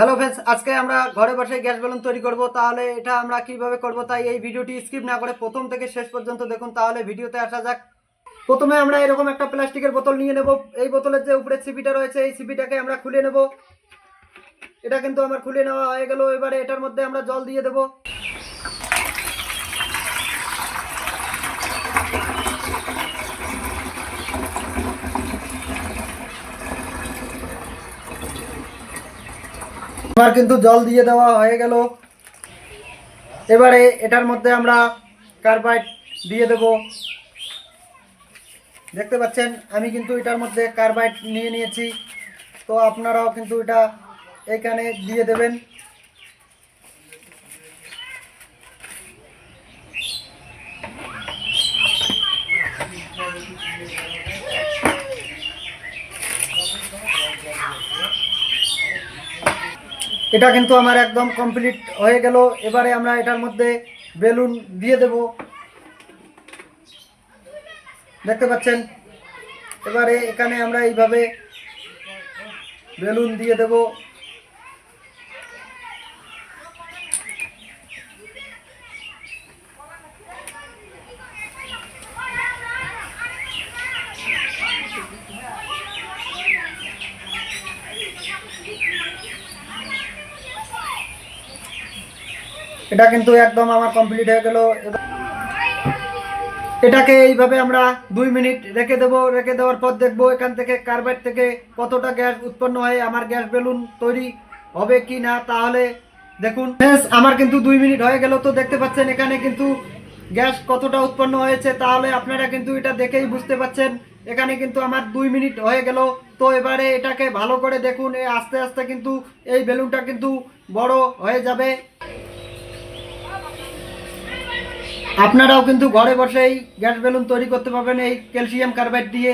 Hello friends আজকে আমরা ঘরে বসে গ্যাস বেলুন তৈরি করব। তাহলে এটা আমরা কীভাবে করব তাই এই ভিডিওটি স্কিপ না করে প্রথম থেকে শেষ পর্যন্ত দেখুন। তাহলে ভিডিওতে আসা যাক। প্রথমে আমরা এরকম একটা প্লাস্টিকের বোতল নিয়ে নেব। এই বোতলের যে উপরে সিপিটা রয়েছে, এই সিপিটাকে আমরা খুলে নেব। এটা কিন্তু আমার খুলে নেওয়া হয়ে গেল। এবারে এটার মধ্যে আমরা জল দিয়ে দেব। আমার কিন্তু জল দিয়ে দেওয়া হয়ে গেল। এবারে এটার মধ্যে আমরা কার্বাইড দিয়ে দেব। দেখতে পাচ্ছেন, আমি কিন্তু এটার মধ্যে কার্বাইড নিয়ে নিয়েছি। তো আপনারাও কিন্তু এটা এখানে দিয়ে দেবেন। এটা কিন্তু আমার একদম কমপ্লিট হয়ে গেল। এবারে আমরা এটার মধ্যে বেলুন দিয়ে দেব। দেখতে পাচ্ছেন? এবারে এখানে আমরা এইভাবে বেলুন দিয়ে দেব। এটা কিন্তু একদম আমার কমপ্লিট হয়ে গেল। এটাকে এইভাবে আমরা দুই মিনিট রেখে দেবো। রেখে দেওয়ার পর দেখব এখান থেকে কার্বাইড থেকে কতটা গ্যাস উৎপন্ন হয় আমার গ্যাস বেলুন তৈরি হবে কি না তাহলে দেখুন। Friends, আমার কিন্তু দুই মিনিট হয়ে গেল তো দেখতে পাচ্ছেন এখানে কিন্তু গ্যাস কতটা উৎপন্ন হয়েছে তাহলে আপনারা কিন্তু এটা দেখেই বুঝতে পাচ্ছেন। এখানে কিন্তু আমার দুই মিনিট হয়ে গেল। তো এবারে এটাকে ভালো করে দেখুন আস্তে আস্তে কিন্তু এই বেলুনটা কিন্তু বড় হয়ে যাবে। আপনারাও কিন্তু ঘরে বসেই গ্যাস বেলুন তৈরি করতে পারবেন এই ক্যালসিয়াম কার্বাইড দিয়ে।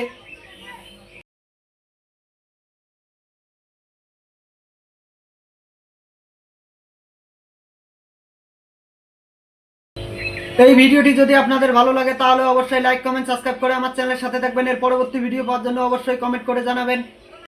এই ভিডিওটি যদি আপনাদের ভালো লাগে, তাহলে অবশ্যই লাইক কমেন্ট সাবস্ক্রাইব করে আমার চ্যানেলের সাথে থাকবেন। এর পরবর্তী ভিডিও পাওয়ার জন্য অবশ্যই কমেন্ট করে জানাবেন।